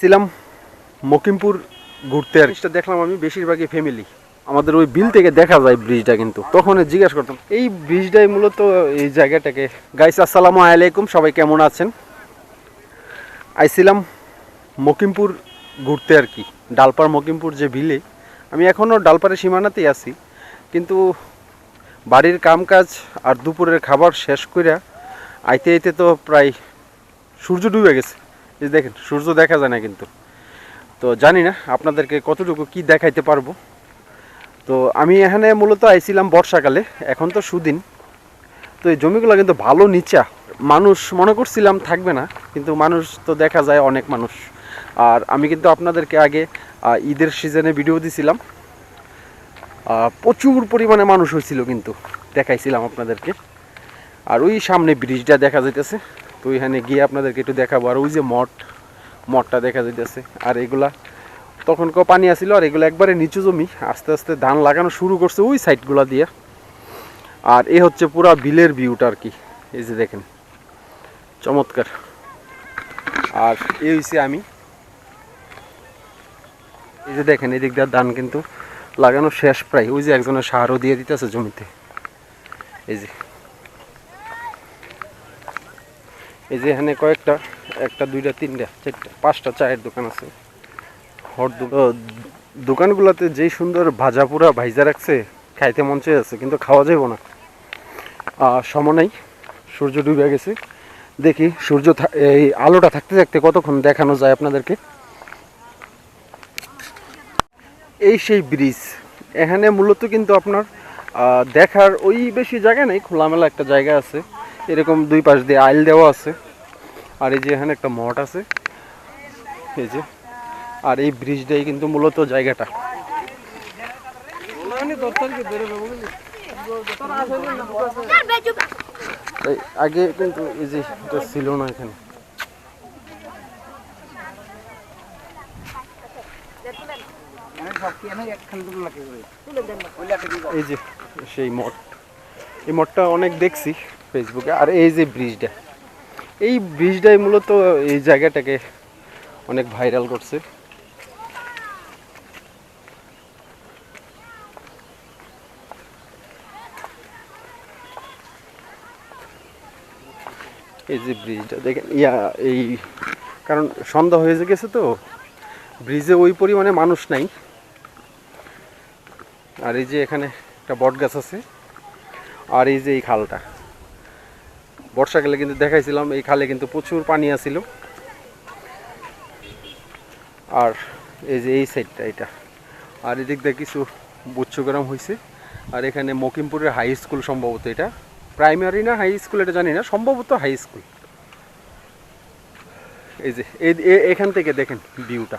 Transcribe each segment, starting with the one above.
ছিলাম মকিমপুর ঘুরতে আর দেখলাম আমি বেশিরভাগই ফ্যামিলি আমাদের ওই বিল থেকে দেখা যায় ব্রিজটা কিন্তু। তখন জিজ্ঞাসা করতাম এই ব্রিজটাই মূলত এই জায়গাটাকে? গাইস আসসালামু আলাইকুম সবাই কেমন আছেন? আইছিলাম মকিমপুর ঘুরতে আর কি। ডালপার মকিমপুর যে বিলে আমি এখনও ডালপাড়ের সীমানাতেই আছি। কিন্তু বাড়ির কামকাজ আর দুপুরের খাবার শেষ কইরা আইতে আইতে তো প্রায় সূর্য ডুবে গেছে। এই দেখেন, সূর্য দেখা যায় না কিন্তু। তো জানি না আপনাদেরকে কতটুকু কি দেখাইতে পারব। তো আমি এখানে মূলত আইছিলাম বর্ষাকালে, এখন তো সুদিন। তো এই জমিগুলো কিন্তু ভালো নিচা। মানুষ, মনে করছিলাম থাকবে না, কিন্তু মানুষ তো দেখা যায় অনেক মানুষ। আর আমি কিন্তু আপনাদেরকে আগে ঈদের সিজনে ভিডিও দিছিলাম। প্রচুর পরিমাণে মানুষ হয়েছিল কিন্তু, দেখাইছিলাম আপনাদেরকে। আর ওই সামনে ব্রিজটা দেখা যাইতেছে। তো ওইখানে গিয়ে আপনাদেরকে একটু দেখাবো। আর ওই যে মঠ, মঠটা দেখা যাইতেছে। আর এগুলা তখন কেউ পানি আসিল আর এগুলো একবারে নিচু জমি। আস্তে আস্তে ধান লাগানো শুরু করছে ওই সাইডগুলা দিয়ে। আর এ হচ্ছে পুরা বিলের ভিউটা আর কি। এই যে দেখেন, চমৎকার। আর এ হইছে আমি। এই যে দেখেন, এদিক দিয়ে ধান কিন্তু লাগানো শেষ প্রায়। ওই যে একজনের সারও দিয়ে দিতেছে জমিতে। এই যে। এই যে এখানে কয়েকটা একটা দুইটা তিনটা চারটা পাঁচটা চায়ের দোকান আছে। দো- দোকানগুলোতে যেই সুন্দর ভাজা পুরা ভাইজা রাখছে খাইতে মন চেয়ে আছে কিন্তু খাওয়া যাইব না। আর সম নাই সূর্য ডুবে গেছে। দেখি সূর্য এই আলোটা থাকতে থাকতে কতক্ষণ দেখানো যায় আপনাদেরকে? এই সেই ব্রিজ এখানে মূলত কিন্তু আপনার দেখার ওই বেশি জায়গা নেই খোলামেলা একটা জায়গা আছে। এরকম দুই পাশ দিয়ে আইল দেওয়া আছে। আর এই যে এখানে একটা মঠ আছে। এই যে। আর এই ব্রিজটাই কিন্তু মূলত জায়গাটা। আগে কিন্তু এই যে এটা ছিল না এখানে। এই যে সেই মঠ। এই মঠটা অনেক দেখছি। ফেসবুকে। আর এই যে ব্রিজটা, এই ব্রিজটাই মূলত এই জায়গাটাকে অনেক ভাইরাল করছে। এই যে ব্রিজটা, দেখেন, ইয়া, এই, কারণ সন্ধ্যা হয়ে গেছে তো, ব্রিজে ওই পরিমাণে মানুষ নাই। আর এই যে এখানে একটা বট গাছ আছে, আর এই যে এই খালটা। বর্ষাকালে কিন্তু দেখাইছিলাম, এই খালে কিন্তু প্রচুর পানি আছিল। আর এই যে এই সাইডটা এটা। আর এদিক দিয়ে কিছু বুচ্চগ্রাম হয়েছে আর এখানে মকিমপুরের হাই স্কুল সম্ভবত এটা। প্রাইমারি না হাই স্কুল এটা জানি না, সম্ভবত হাই স্কুল। এই যে এখান থেকে দেখেন ভিউটা।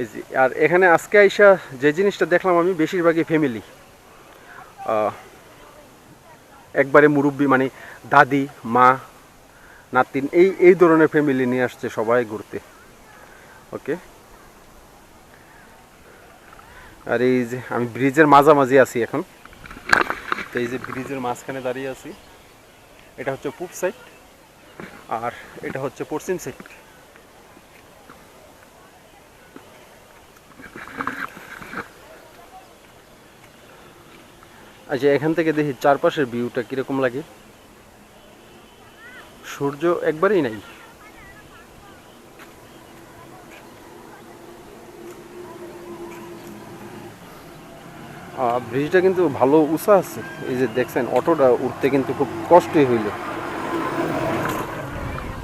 এই যে, আর এখানে আজকে আইসা যে জিনিসটা দেখলাম আমি, বেশিরভাগই ফ্যামিলি একবারে মুরব্বী মানে দাদি, মা নাতিন এই এই ধরনের ফ্যামিলি নিয়ে আসছে সবাই ঘুরতে। ওকে আর এই যে আমি ব্রিজের মাঝামাঝি আছি এখন। তো এই যে ব্রিজের মাঝখানে দাঁড়িয়ে আছি। এটা হচ্ছে পূব সাইড আর এটা হচ্ছে পশ্চিম সাইড আচ্ছা এখান থেকে দেখি চারপাশের ভিউটা কীরকম লাগে? সূর্য একবারেই নাই। ব্রিজটা কিন্তু ভালো উঁচা আছে। এই যে দেখছেন, অটোটা উঠতে কিন্তু খুব কষ্টই হইল।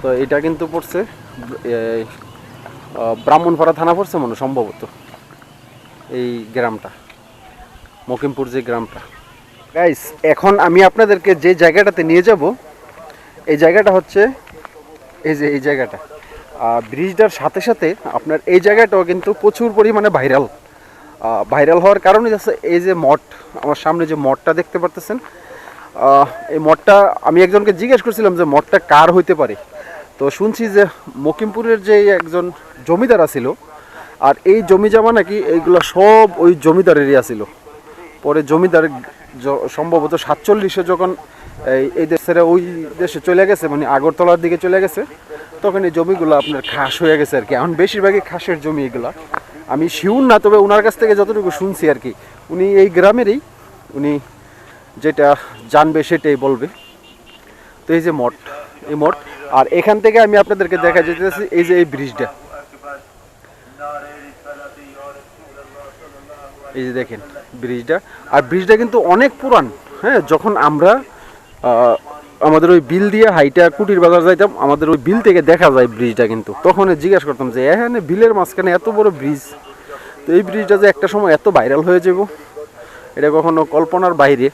তো এটা কিন্তু পড়ছে ব্রাহ্মণপাড়া থানা পড়ছে মনে সম্ভবত। এই গ্রামটা, মকিমপুর যে গ্রামটা। গাইস এখন আমি আপনাদেরকে যে জায়গাটাতে নিয়ে যাব, এই জায়গাটা হচ্ছে, এই যে, এই জায়গাটা। ব্রিজটার সাথে সাথে আপনার এই জায়গাটাও কিন্তু প্রচুর পরিমাণে ভাইরাল ভাইরাল হওয়ার কারণে যাচ্ছে এই যে মঠ, আমার সামনে যে মঠটা দেখতে পারতেছেন। এই মঠটা, আমি একজনকে জিজ্ঞেস করছিলাম যে মঠটা কার হইতে পারে। তো শুনছি যে মকিমপুরের যে একজন জমিদার আছিল, আর এই জমি জমা নাকি এইগুলো সব ওই জমিদারেরই ছিল পরে জমিদার সম্ভবত সাতচল্লিশে যখন এই দেশের ওই দেশে চলে গেছে মানে আগরতলার দিকে চলে গেছে, তখন এই জমিগুলো আপনার খাস হয়ে গেছে আর কি। এখন বেশিরভাগই খাসের জমি এগুলা। আমি শিউন না, তবে ওনার কাছ থেকে যতটুকু শুনছি আর কি, উনি এই গ্রামেরই, উনি যেটা জানবে সেটাই বলবে। তো এই যে মঠ, এই মঠ, আর এখান থেকে আমি আপনাদেরকে দেখা যেতেছি, এই যে এই ব্রিজটা। এই যে দেখেন ব্রিজটা। আর ব্রিজটা কিন্তু অনেক পুরান। হ্যাঁ যখন আমরা আমাদের ওই বিল দিয়ে হাইটা কুটির বাজার যাইতাম, আমাদের ওই বিল থেকে দেখা যায় ব্রিজটা কিন্তু। তখন জিজ্ঞেস করতাম যে, এখানে বিলের মাঝখানে এত বড় ব্রিজ? তো এই ব্রিজটা যে একটা সময় এত ভাইরাল হয়ে যাব এটা কখনো কল্পনার বাইরে,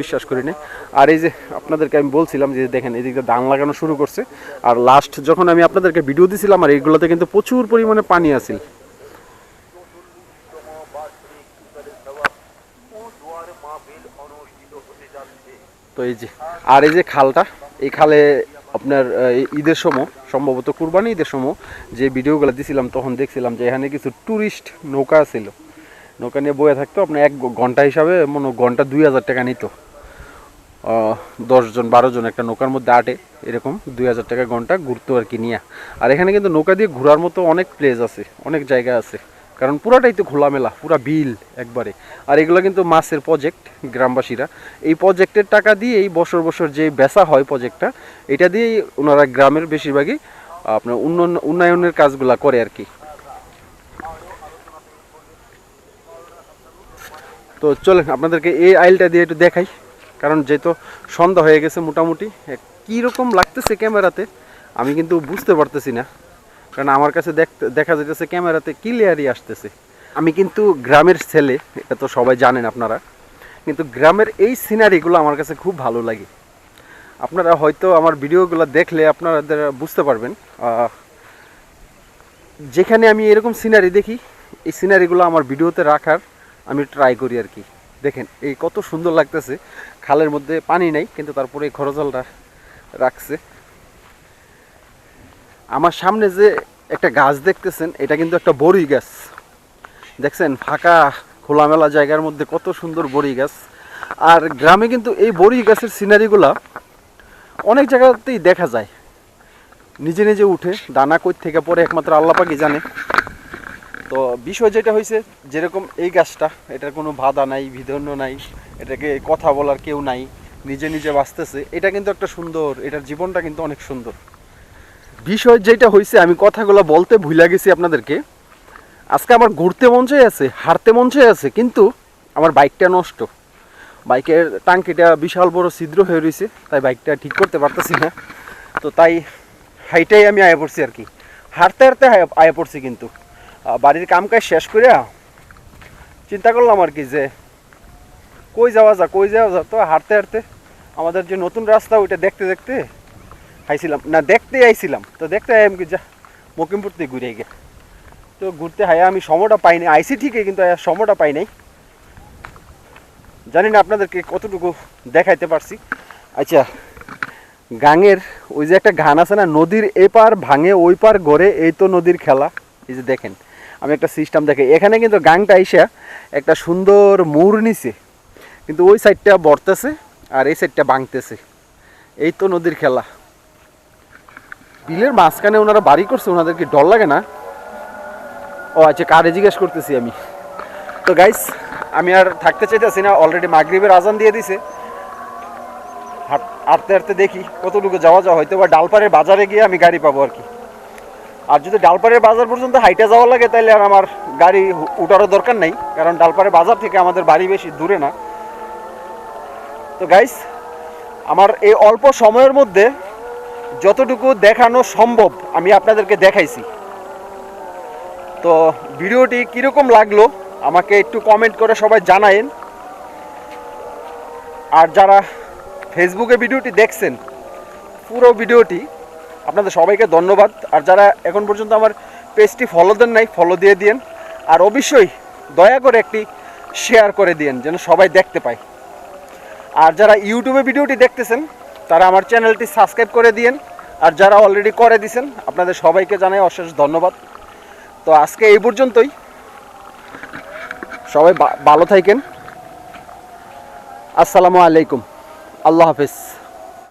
বিশ্বাস করি না আর এই যে আপনাদেরকে আমি বলছিলাম যে, দেখেন এদিকে ধান লাগানো শুরু করছে। আর লাস্ট যখন আমি আপনাদেরকে ভিডিও দিছিলাম, আর এইগুলোতে কিন্তু প্রচুর পরিমাণে পানি আছিল। তো এই যে, আর এই যে খালটা, এই খালে আপনার ঈদের সময়, সম্ভবত কুরবানি ঈদের সময় যে ভিডিওগুলো দিছিলাম, তখন দেখছিলাম যে এখানে কিছু ট্যুরিস্ট নৌকা ছিল। নৌকা নিয়ে বয়ে থাকতো, আপনার এক ঘণ্টা হিসাবে মনে ঘণ্টা দুই হাজার টাকা নিত। দশজন বারো জন একটা নৌকার মধ্যে আটে, এরকম দুই হাজার টাকা ঘণ্টা ঘুরতো আর কি নিয়ে। আর এখানে কিন্তু নৌকা দিয়ে ঘোরার মতো অনেক প্লেস আছে, অনেক জায়গা আছে। কারণ পুরাটাই তো খোলামেলা, পুরা বিল একবারে। আর এগুলো কিন্তু মাছের প্রজেক্ট গ্রামবাসীরা। এই প্রজেক্টের টাকা দিয়ে এই বছর বছর যে বেচা হয় প্রজেক্টটা এটা দিয়েই ওনারা গ্রামের বেশিরভাগই, আপনার উন্নয়ন, উন্নয়নের কাজগুলা করে আর কি। তো চলেন, আপনাদেরকে এই আইলটা দিয়ে একটু দেখাই। কারণ যেহেতু সন্ধ্যা হয়ে গেছে মোটামুটি কী রকম লাগতেছে ক্যামেরাতে, আমি কিন্তু বুঝতে পারতেছি না। কারণ আমার কাছে দেখা যাইতেছে ক্যামেরাতে ক্লিয়ারই আসতেছে। আমি কিন্তু গ্রামের ছেলে, এটা তো সবাই জানেন আপনারা, কিন্তু গ্রামের এই সিনারিগুলো আমার কাছে খুব ভালো লাগে। আপনারা হয়তো আমার ভিডিওগুলো দেখলে আপনারা বুঝতে পারবেন যেখানে আমি এরকম সিনারি দেখি, এই সিনারিগুলো আমার ভিডিওতে রাখার আমি ট্রাই করি আর কি। দেখেন, এই কত সুন্দর লাগতেছে। খালের মধ্যে পানি নাই, কিন্তু তারপরে এই খরজলটা রাখছে। আমার সামনে যে একটা গাছ দেখতেছেন, এটা কিন্তু একটা বড়ি গাছ। দেখছেন, ফাঁকা, খোলামেলা জায়গার মধ্যে কত সুন্দর বড়ি গাছ। আর গ্রামে কিন্তু এই বড়ি গাছের সিনারিগুলা অনেক জায়গাতেই দেখা যায়। নিজে নিজে উঠে, দানা কই থেকে পরে একমাত্র আল্লাহ পাকি জানে। তো বিষয় যেটা হয়েছে যেরকম এই গাছটা, এটার কোনো বাধা নাই, বিধন্য নাই, এটাকে কথা বলার কেউ নাই, নিজে নিজে বাঁচতেছে, এটা কিন্তু একটা সুন্দর, এটার জীবনটা কিন্তু অনেক সুন্দর। বিষয় যেটা হয়েছে আমি কথাগুলো বলতে ভুলে গেছি আপনাদেরকে। আজকে আমার ঘুরতে মন চাই আছে, হাঁটতে মন চাই আছে, কিন্তু আমার বাইকটা নষ্ট। বাইকের টাঙ্কিটা বিশাল বড় ছিদ্র হয়ে রয়েছে তাই বাইকটা ঠিক করতে পারতেছি না। তো তাই হাইটাই আমি আয়া পড়ছি আর কি। হাঁটতে হাঁটতে আয়া- পড়ছি কিন্তু। বাড়ির কাম কাজ শেষ করে চিন্তা করলাম আর কি যে কই যাওয়া যা কই যাওয়া যা তো হাঁটতে হাঁটতে আমাদের যে নতুন রাস্তা, ওইটা দেখতে দেখতে আইছিলাম না, দেখতে আইছিলাম। তো দেখতে আমি যা, মকিমপুর থেকে ঘুরে গে। তো ঘুরতে হায়া আমি সময়টা পাইনি আইসি ঠিকই, কিন্তু সময়টা পাই নাই। জানি না আপনাদেরকে কতটুকু দেখাইতে পারছি। আচ্ছা গাঙের ওই যে একটা গান আছে না, নদীর এপার ভাঙে ওই পার গড়ে, এই তো নদীর খেলা। এই যে দেখেন, আমি একটা সিস্টেম দেখে এখানে কিন্তু গাংটা আইসা একটা সুন্দর মুর নিছে। কিন্তু ওই সাইডটা বর্তেছে আর এই সাইডটা ভাঙতেছে। এই তো নদীর খেলা। বিলের মাঝখানে ওনারা বাড়ি করছে, ওনাদের কি ডর লাগে না? ও আচ্ছা কারে জিজ্ঞেস করতেছি আমি। তো গাইস আমি আর থাকতে চাইতেছি না অলরেডি মাগরিবের আজান দিয়ে দিছে। হাঁট- হাঁটতে হাঁটতে দেখি কতটুকু যাওয়া যাওয়া হয়তো বা ডালপাড়ের বাজারে গিয়ে আমি গাড়ি পাবো আর কি। আর যদি ডালপাড়ের বাজার পর্যন্ত হাইটে যাওয়া লাগে তাহলে আর আমার গাড়ি উঠারও দরকার নেই, কারণ ডালপাড়ের বাজার থেকে আমাদের বাড়ি বেশি দূরে না। তো গাইস আমার এই অল্প সময়ের মধ্যে যতটুকু দেখানো সম্ভব আমি আপনাদেরকে দেখাইছি। তো ভিডিওটি কীরকম লাগল আমাকে একটু কমেন্ট করে সবাই জানায়েন। আর যারা ফেসবুকে ভিডিওটি দেখছেন, পুরো ভিডিওটি আপনাদের সবাইকে ধন্যবাদ। আর যারা এখন পর্যন্ত আমার পেজটি ফলো দেন নাই ফলো দিয়ে দিন আর অবশ্যই দয়া করে একটি শেয়ার করে দিন যেন সবাই দেখতে পায়। আর যারা ইউটিউবে ভিডিওটি দেখতেছেন, তারা আমার চ্যানেলটি সাবস্ক্রাইব করে দিন আর যারা অলরেডি করে দিছেন, আপনাদের সবাইকে জানাই অশেষ ধন্যবাদ। তো আজকে এই পর্যন্তই। সবাই ভালো থাকেন। আসসালামু আলাইকুম। আল্লাহ হাফিজ।